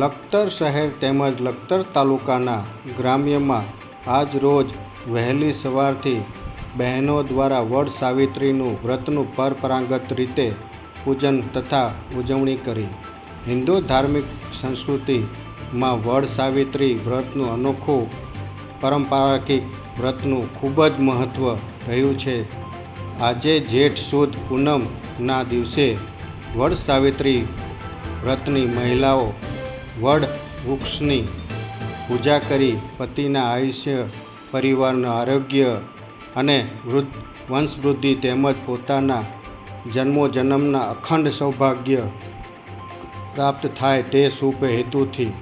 લખતર શહેર તેમજ લખતર તાલુકાના ગ્રામ્યમાં આજ રોજ વહેલી સવારથી બહેનો દ્વારા વડ સાવિત્રીનું વ્રતનું પરંપરાગત રીતે પૂજન તથા ઉજવણી કરી. હિન્દુ ધાર્મિક સંસ્કૃતિમાં વડ સાવિત્રી વ્રતનું અનોખું પરંપરાકિક વ્રતનું ખૂબ જ મહત્ત્વ રહ્યું છે. આજે જેઠ સુદ પૂનમના દિવસે વડ સાવિત્રી વ્રતની મહિલાઓ વડ વૃક્ષની પૂજા કરી પતિના આયુષ્ય, પરિવારનું આરોગ્ય અને વૃદ્ધ વંશવૃદ્ધિ તેમજ પોતાના જન્મો જન્મના અખંડ સૌભાગ્ય પ્રાપ્ત થાય તે શુભ હેતુથી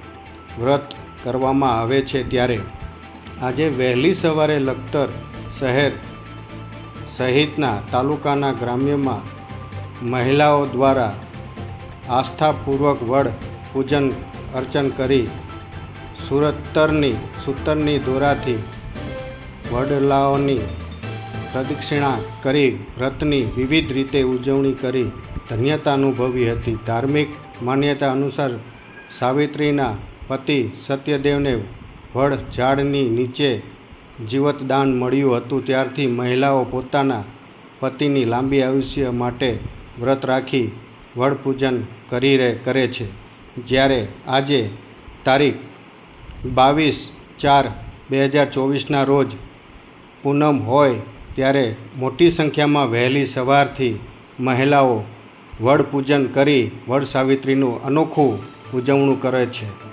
વ્રત કરવામાં આવે છે ત્યારે. આજે વહેલી સવારે લખતર શહેર સહિતના તાલુકાના ગ્રામ્યમાં મહિલાઓ દ્વારા આસ્થાપૂર્વક વડ પૂજન અર્ચન કરી સુરતરની સૂતરની દોરાથી વડલાઓની પ્રદક્ષિણા કરી વ્રતની વિવિધ રીતે ઉજવણી કરી ધન્યતા અનુભવી હતી. ધાર્મિક માન્યતા અનુસાર સાવિત્રીના પતિ સત્યદેવને વડ ઝાડની નીચે જીવતદાન મળ્યું હતું. ત્યારથી મહિલાઓ પોતાના પતિની લાંબી આયુષ્ય માટે વ્રત રાખી વડ પૂજન કરી રહે, કરે છે. જ્યારે આજે તારીખ બાવીસ ચાર બે હજાર ચોવીસના રોજ પૂનમ હોય ત્યારે મોટી સંખ્યામાં વહેલી સવારથી મહિલાઓ વડ પૂજન કરી વડ સાવિત્રીનું અનોખું ઉજવણું કરે છે.